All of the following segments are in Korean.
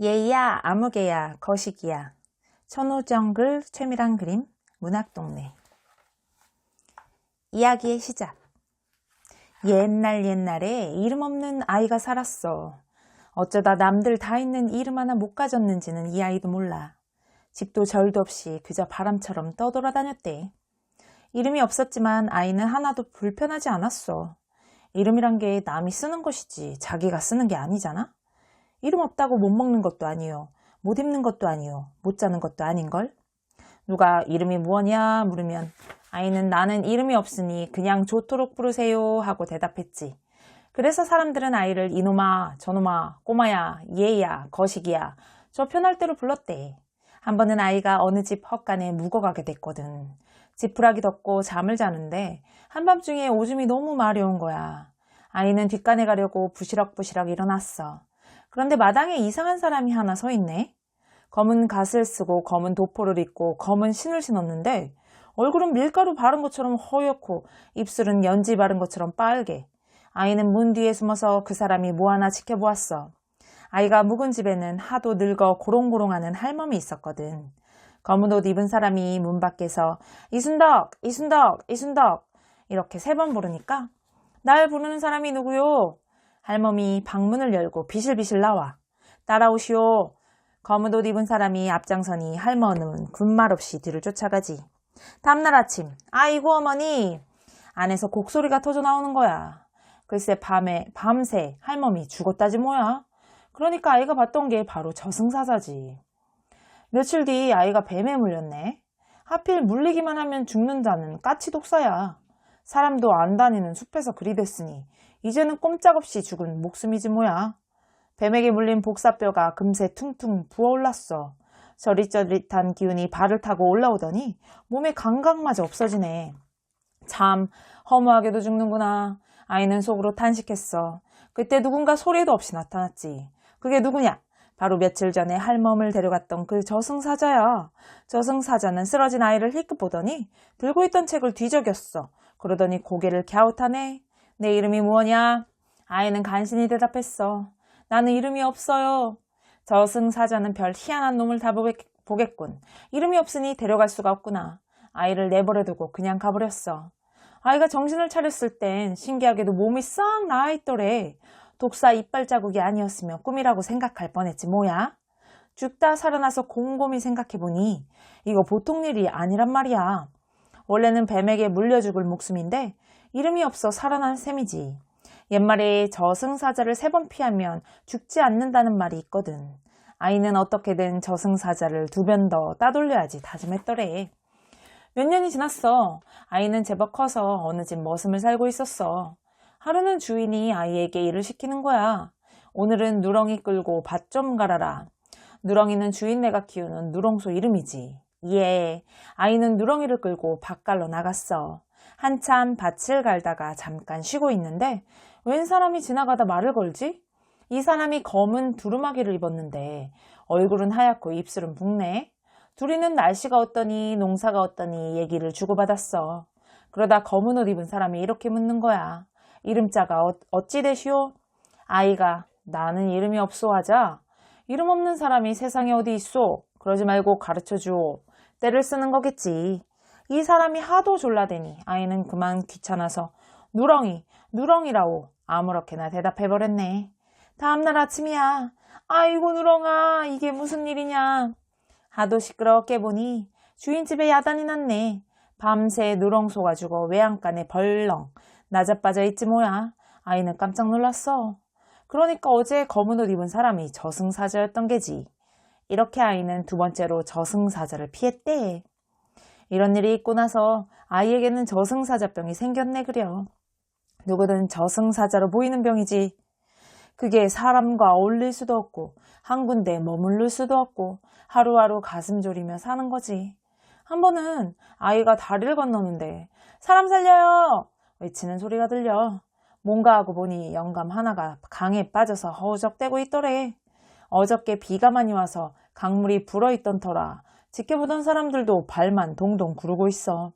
예야, 아무개야, 거시기야. 천호정글 최밀한 그림, 문학동네. 이야기의 시작. 옛날 옛날에 이름 없는 아이가 살았어. 어쩌다 남들 다 있는 이름 하나 못 가졌는지는 이 아이도 몰라. 집도 절도 없이 그저 바람처럼 떠돌아다녔대. 이름이 없었지만 아이는 하나도 불편하지 않았어. 이름이란 게 남이 쓰는 것이지 자기가 쓰는 게 아니잖아? 이름 없다고 못 먹는 것도 아니요. 못 입는 것도 아니요. 못 자는 것도 아닌걸? 누가 이름이 무엇이냐 물으면 아이는 나는 이름이 없으니 그냥 좋도록 부르세요 하고 대답했지. 그래서 사람들은 아이를 이놈아, 저놈아, 꼬마야, 얘야, 거시기야 저 편할 대로 불렀대. 한 번은 아이가 어느 집 헛간에 묵어가게 됐거든. 지푸라기 덮고 잠을 자는데 한밤중에 오줌이 너무 마려운 거야. 아이는 뒷간에 가려고 부시럭부시럭 일어났어. 그런데 마당에 이상한 사람이 하나 서 있네. 검은 갓을 쓰고 검은 도포를 입고 검은 신을 신었는데 얼굴은 밀가루 바른 것처럼 허옇고 입술은 연지 바른 것처럼 빨개. 아이는 문 뒤에 숨어서 그 사람이 뭐 하나 지켜보았어. 아이가 묵은 집에는 하도 늙어 고롱고롱하는 할멈이 있었거든. 검은 옷 입은 사람이 문 밖에서 이순덕, 이순덕, 이순덕 이렇게 세 번 부르니까 날 부르는 사람이 누구요? 할멈이 방문을 열고 비실비실 나와. 따라오시오. 검은 옷 입은 사람이 앞장서니 할머니는 군말 없이 뒤를 쫓아가지. 다음날 아침, 아이고 어머니! 안에서 곡소리가 터져 나오는 거야. 글쎄 밤에, 밤새 할멈이 죽었다지 뭐야. 그러니까 아이가 봤던 게 바로 저승사자지. 며칠 뒤 아이가 뱀에 물렸네. 하필 물리기만 하면 죽는다는 까치 독사야. 사람도 안 다니는 숲에서 그리 됐으니 이제는 꼼짝없이 죽은 목숨이지 뭐야. 뱀에게 물린 복사뼈가 금세 퉁퉁 부어올랐어. 저릿저릿한 기운이 발을 타고 올라오더니 몸의 감각마저 없어지네. 참 허무하게도 죽는구나. 아이는 속으로 탄식했어. 그때 누군가 소리도 없이 나타났지. 그게 누구냐? 바로 며칠 전에 할멈을 데려갔던 그 저승사자야. 저승사자는 쓰러진 아이를 힐끗 보더니 들고 있던 책을 뒤적였어. 그러더니 고개를 갸웃하네. 내 이름이 무엇냐? 아이는 간신히 대답했어. 나는 이름이 없어요. 저승사자는 별 희한한 놈을 다 보겠군. 이름이 없으니 데려갈 수가 없구나. 아이를 내버려두고 그냥 가버렸어. 아이가 정신을 차렸을 땐 신기하게도 몸이 싹 나아있더래. 독사 이빨 자국이 아니었으면 꿈이라고 생각할 뻔했지 뭐야. 죽다 살아나서 곰곰이 생각해보니 이거 보통 일이 아니란 말이야. 원래는 뱀에게 물려 죽을 목숨인데 이름이 없어 살아난 셈이지. 옛말에 저승사자를 세 번 피하면 죽지 않는다는 말이 있거든. 아이는 어떻게든 저승사자를 두 번 더 따돌려야지 다짐했더래. 몇 년이 지났어. 아이는 제법 커서 어느 집 머슴을 살고 있었어. 하루는 주인이 아이에게 일을 시키는 거야. 오늘은 누렁이 끌고 밭 좀 갈아라. 누렁이는 주인네가 키우는 누렁소 이름이지. 예, 아이는 누렁이를 끌고 밭 갈러 나갔어. 한참 밭을 갈다가 잠깐 쉬고 있는데 웬 사람이 지나가다 말을 걸지? 이 사람이 검은 두루마기를 입었는데 얼굴은 하얗고 입술은 붓네. 둘이는 날씨가 어떠니 농사가 어떠니 얘기를 주고받았어. 그러다 검은 옷 입은 사람이 이렇게 묻는 거야. 이름자가 어, 어찌 되시오? 아이가 나는 이름이 없소 하자. 이름 없는 사람이 세상에 어디 있소? 그러지 말고 가르쳐 주오. 때를 쓰는 거겠지. 이 사람이 하도 졸라대니 아이는 그만 귀찮아서 누렁이, 누렁이라오. 아무렇게나 대답해버렸네. 다음날 아침이야. 아이고 누렁아 이게 무슨 일이냐. 하도 시끄럽게 보니 주인 집에 야단이 났네. 밤새 누렁 소가 죽어 외양간에 벌렁 나자빠져 있지 뭐야. 아이는 깜짝 놀랐어. 그러니까 어제 검은 옷 입은 사람이 저승사자였던 게지. 이렇게 아이는 두 번째로 저승사자를 피했대. 이런 일이 있고 나서 아이에게는 저승사자병이 생겼네 그려. 누구든 저승사자로 보이는 병이지. 그게 사람과 어울릴 수도 없고 한 군데 머무를 수도 없고 하루하루 가슴 졸이며 사는 거지. 한 번은 아이가 다리를 건너는데 사람 살려요! 외치는 소리가 들려. 뭔가 하고 보니 영감 하나가 강에 빠져서 허우적대고 있더래. 어저께 비가 많이 와서 강물이 불어있던 터라 지켜보던 사람들도 발만 동동 구르고 있어.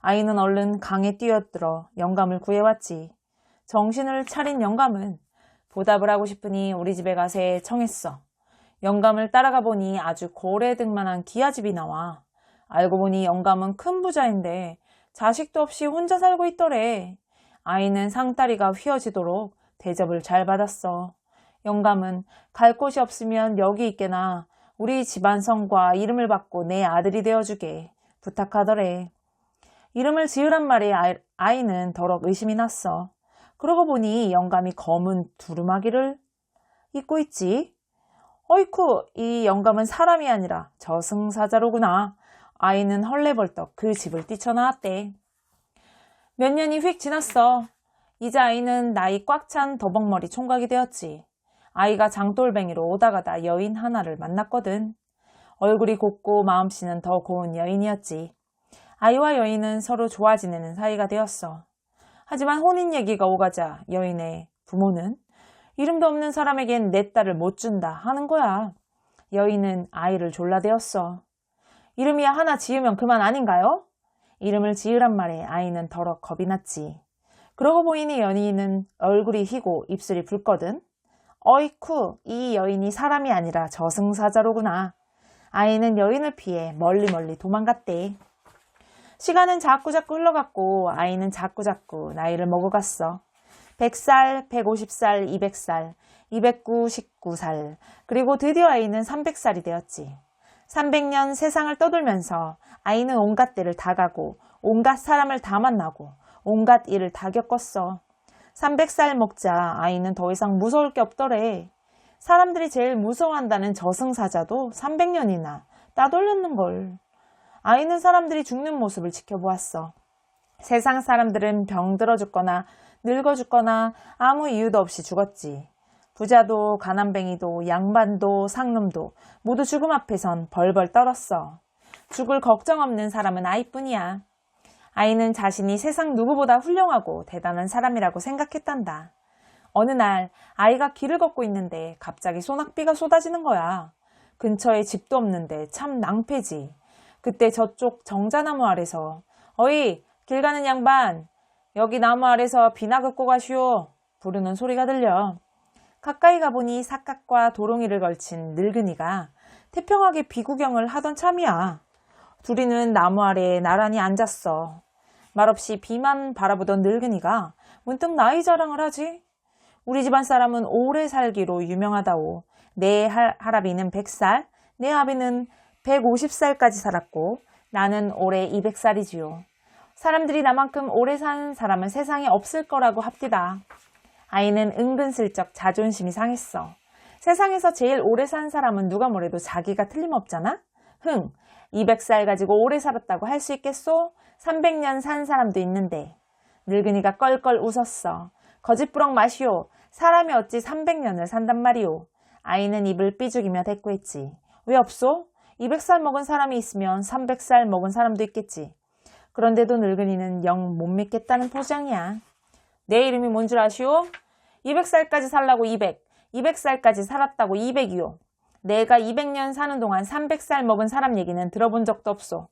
아이는 얼른 강에 뛰어들어 영감을 구해왔지. 정신을 차린 영감은 보답을 하고 싶으니 우리 집에 가세 청했어. 영감을 따라가 보니 아주 고래등만한 기아집이 나와. 알고 보니 영감은 큰 부자인데 자식도 없이 혼자 살고 있더래. 아이는 상다리가 휘어지도록 대접을 잘 받았어. 영감은 갈 곳이 없으면 여기 있게나 우리 집안 성과 이름을 받고 내 아들이 되어주게 부탁하더래. 이름을 지으란 말에 아이- 아이는 더럭 의심이 났어. 그러고 보니 영감이 검은 두루마기를 입고 있지. 어이쿠, 이 영감은 사람이 아니라 저승사자로구나. 아이는 헐레벌떡 그 집을 뛰쳐나왔대. 몇 년이 휙 지났어. 이제 아이는 나이 꽉 찬 더벅머리 총각이 되었지. 아이가 장돌뱅이로 오다가다 여인 하나를 만났거든. 얼굴이 곱고 마음씨는 더 고운 여인이었지. 아이와 여인은 서로 좋아 지내는 사이가 되었어. 하지만 혼인 얘기가 오가자 여인의 부모는 이름도 없는 사람에겐 내 딸을 못 준다 하는 거야. 여인은 아이를 졸라대었어. 이름이야 하나 지으면 그만 아닌가요? 이름을 지으란 말에 아이는 더럭 겁이 났지. 그러고 보이니 연인은 얼굴이 휘고 입술이 붉거든. 어이쿠, 이 여인이 사람이 아니라 저승사자로구나. 아이는 여인을 피해 멀리 멀리 도망갔대. 시간은 자꾸자꾸 흘러갔고 아이는 자꾸자꾸 나이를 먹어갔어. 100살, 150살, 200살, 299살, 그리고 드디어 아이는 300살이 되었지. 300년 세상을 떠돌면서 아이는 온갖 데를 다 가고 온갖 사람을 다 만나고 온갖 일을 다 겪었어. 300살 먹자 아이는 더 이상 무서울 게 없더래. 사람들이 제일 무서워한다는 저승사자도 300년이나 따돌렸는걸. 아이는 사람들이 죽는 모습을 지켜보았어. 세상 사람들은 병들어 죽거나 늙어 죽거나 아무 이유도 없이 죽었지. 부자도 가난뱅이도 양반도 상놈도 모두 죽음 앞에선 벌벌 떨었어. 죽을 걱정 없는 사람은 아이뿐이야. 아이는 자신이 세상 누구보다 훌륭하고 대단한 사람이라고 생각했단다. 어느 날 아이가 길을 걷고 있는데 갑자기 소낙비가 쏟아지는 거야. 근처에 집도 없는데 참 낭패지. 그때 저쪽 정자나무 아래서 어이 길 가는 양반 여기 나무 아래서 비나 긋고 가시오 부르는 소리가 들려. 가까이 가보니 삭각과 도롱이를 걸친 늙은이가 태평하게 비구경을 하던 참이야. 둘이는 나무 아래에 나란히 앉았어. 말없이 비만 바라보던 늙은이가 문득 나이 자랑을 하지. 우리 집안 사람은 오래 살기로 유명하다오. 내 할- 할아비는 100살, 내 아비는 150살까지 살았고 나는 올해 200살이지요. 사람들이 나만큼 오래 산 사람은 세상에 없을 거라고 합디다. 아이는 은근슬쩍 자존심이 상했어. 세상에서 제일 오래 산 사람은 누가 뭐래도 자기가 틀림없잖아? 흥, 200살 가지고 오래 살았다고 할 수 있겠소? 300년 산 사람도 있는데. 늙은이가 껄껄 웃었어. 거짓부렁 마시오. 사람이 어찌 300년을 산단 말이오. 아이는 입을 삐죽이며 대꾸했지. 왜 없소? 200살 먹은 사람이 있으면 300살 먹은 사람도 있겠지. 그런데도 늙은이는 영 못 믿겠다는 포장이야. 내 이름이 뭔 줄 아시오? 200살까지 살라고 200, 200살까지 살았다고 200이요. 내가 200년 사는 동안 300살 먹은 사람 얘기는 들어본 적도 없소.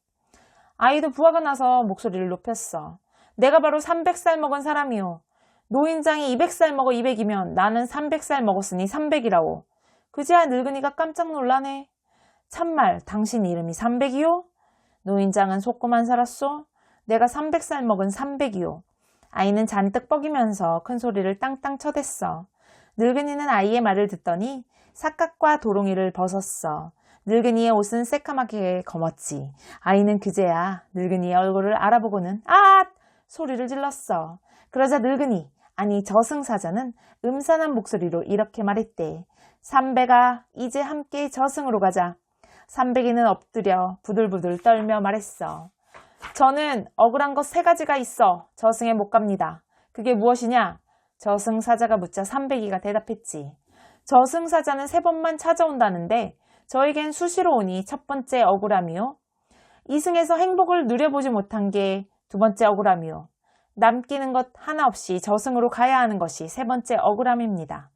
아이도 부하가 나서 목소리를 높였어. 내가 바로 300살 먹은 사람이요. 노인장이 200살 먹어 200이면 나는 300살 먹었으니 300이라오. 그제야 늙은이가 깜짝 놀라네. 참말, 당신 이름이 300이요? 노인장은 속고만 살았소? 내가 300살 먹은 300이요. 아이는 잔뜩 뻐기면서 큰 소리를 땅땅 쳐댔어. 늙은이는 아이의 말을 듣더니 삭각과 도롱이를 벗었어. 늙은이의 옷은 새까맣게 검었지. 아이는 그제야 늙은이의 얼굴을 알아보고는 아! 소리를 질렀어. 그러자 늙은이, 아니 저승사자는 음산한 목소리로 이렇게 말했대. 삼배가 이제 함께 저승으로 가자. 삼백이는 엎드려 부들부들 떨며 말했어. 저는 억울한 것 세 가지가 있어 저승에 못 갑니다. 그게 무엇이냐? 저승사자가 묻자 삼백이가 대답했지. 저승사자는 세 번만 찾아온다는데 저에겐 수시로 오니 첫 번째 억울함이요. 이승에서 행복을 누려보지 못한 게 두 번째 억울함이요. 남기는 것 하나 없이 저승으로 가야 하는 것이 세 번째 억울함입니다.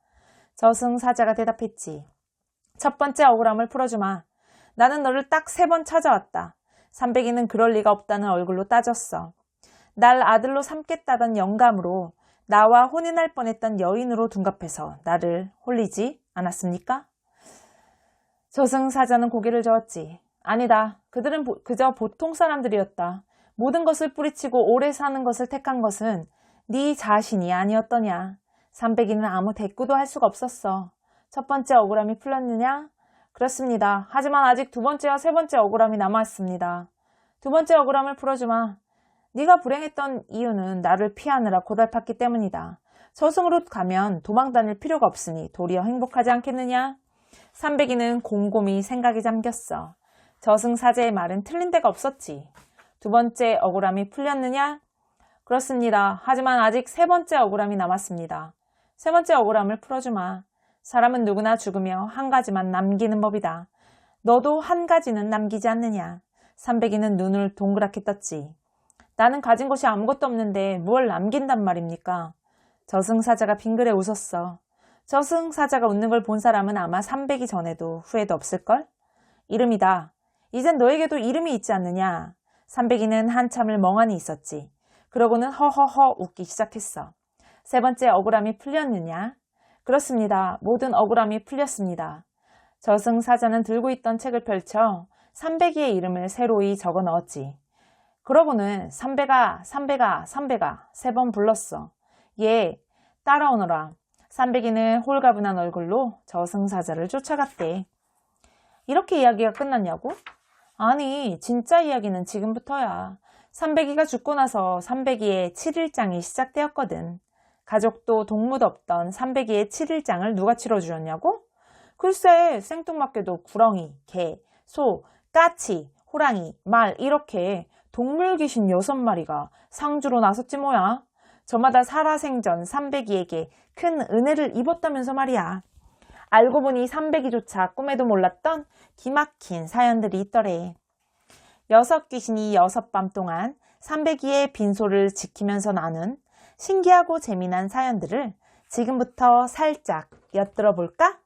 저승사자가 대답했지. 첫 번째 억울함을 풀어주마. 나는 너를 딱 세 번 찾아왔다. 삼백이는 그럴 리가 없다는 얼굴로 따졌어. 날 아들로 삼겠다던 영감으로 나와 혼인할 뻔했던 여인으로 둔갑해서 나를 홀리지 않았습니까? 저승사자는 고개를 저었지. 아니다. 그들은 보- 그저 보통 사람들이었다. 모든 것을 뿌리치고 오래 사는 것을 택한 것은 네 자신이 아니었더냐. 삼백이는 아무 대꾸도 할 수가 없었어. 첫 번째 억울함이 풀렸느냐? 그렇습니다. 하지만 아직 두 번째와 세 번째 억울함이 남아있습니다. 두 번째 억울함을 풀어주마. 네가 불행했던 이유는 나를 피하느라 고달팠기 때문이다. 저승으로 가면 도망 다닐 필요가 없으니 도리어 행복하지 않겠느냐? 삼백이는 곰곰이 생각에 잠겼어. 저승사자의 말은 틀린 데가 없었지. 두 번째 억울함이 풀렸느냐? 그렇습니다. 하지만 아직 세 번째 억울함이 남았습니다. 세 번째 억울함을 풀어주마. 사람은 누구나 죽으며 한 가지만 남기는 법이다. 너도 한 가지는 남기지 않느냐. 삼백이는 눈을 동그랗게 떴지. 나는 가진 것이 아무것도 없는데 무얼 남긴단 말입니까? 저승사자가 빙그레 웃었어. 저승사자가 웃는 걸 본 사람은 아마 삼백이 전에도 후회도 없을걸? 이름이다. 이젠 너에게도 이름이 있지 않느냐? 삼백이는 한참을 멍하니 있었지. 그러고는 허허허 웃기 시작했어. 세 번째 억울함이 풀렸느냐? 그렇습니다. 모든 억울함이 풀렸습니다. 저승사자는 들고 있던 책을 펼쳐 삼백이의 이름을 새로이 적어 넣었지. 그러고는 삼배가, 삼배가, 삼배가 세 번 불렀어. 얘, 따라오너라. 삼백이는 홀가분한 얼굴로 저승사자를 쫓아갔대. 이렇게 이야기가 끝났냐고? 아니, 진짜 이야기는 지금부터야. 삼백이가 죽고 나서 삼백이의 7일장이 시작되었거든. 가족도 동무도 없던 삼백이의 7일장을 누가 치러주었냐고? 글쎄, 생뚱맞게도 구렁이, 개, 소, 까치, 호랑이, 말 이렇게 동물 귀신 여섯 마리가 상주로 나섰지 뭐야. 저마다 살아생전 삼백이에게 큰 은혜를 입었다면서 말이야. 알고 보니 삼백이조차 꿈에도 몰랐던 기막힌 사연들이 있더래. 여섯 귀신이 여섯 밤 동안 삼백이의 빈소를 지키면서 나눈 신기하고 재미난 사연들을 지금부터 살짝 엿들어 볼까?